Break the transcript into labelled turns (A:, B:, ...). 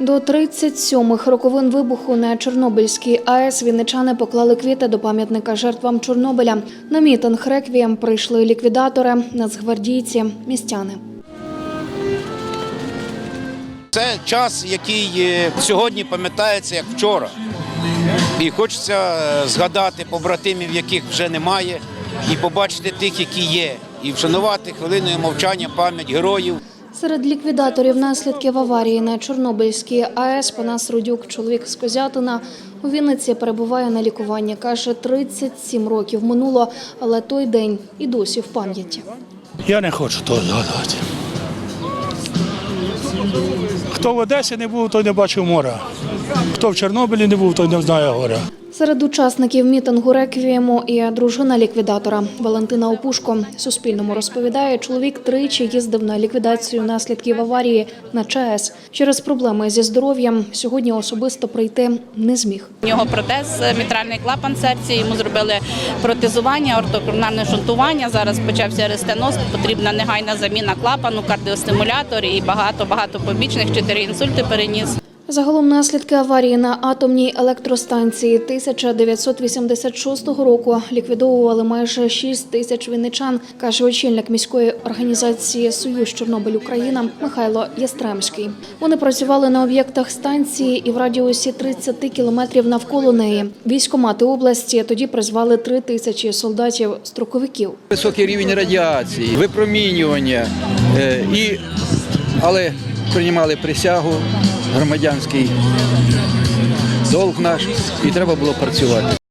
A: До 37-х роковин вибуху на Чорнобильській АЕС вінничани поклали квіти до пам'ятника жертвам Чорнобиля. На мітинг реквієм прийшли ліквідатори, нацгвардійці, містяни.
B: Це час, який е, сьогодні пам'ятається як вчора. І хочеться е, згадати побратимів, яких вже немає, і побачити тих, які є, і вшанувати хвилиною мовчання пам'ять героїв.
A: Серед ліквідаторів наслідків аварії на Чорнобильській АЕС Панас Рудюк, чоловік з Козятина, у Вінниці перебуває на лікуванні. Каже, 37 років минуло, але той день і досі в пам'яті.
C: Я не хочу того згадувати. Хто в Одесі не був, той не бачив моря. Хто в Чорнобилі не був, той не знає горя.
A: Серед учасників мітингу реквієму і дружина ліквідатора Валентина Опушко. Суспільному розповідає, чоловік тричі їздив на ліквідацію наслідків аварії на ЧАЕС. Через проблеми зі здоров'ям сьогодні особисто прийти не зміг.
D: У нього протез, е, мітральний клапан серця, йому зробили протезування, ортокорнальне шунтування. Зараз почався рестеноз, потрібна негайна заміна клапану, кардіостимулятор і багато-багато побічних, чотири інсульти переніс.
A: Загалом наслідки аварії на атомній електростанції 1986 року ліквідовували майже 6 тисяч вінничан, каже очільник міської організації Союз Чорнобиль Україна Михайло Ястремський. Вони працювали на об'єктах станції і в радіусі 30 кілометрів навколо неї. Військомати області тоді призвали 3 тисячі солдатів-строковиків.
E: високий рівень радіації, випромінювання, е, і, але приймали присягу, громадянський долг наш, і треба було працювати.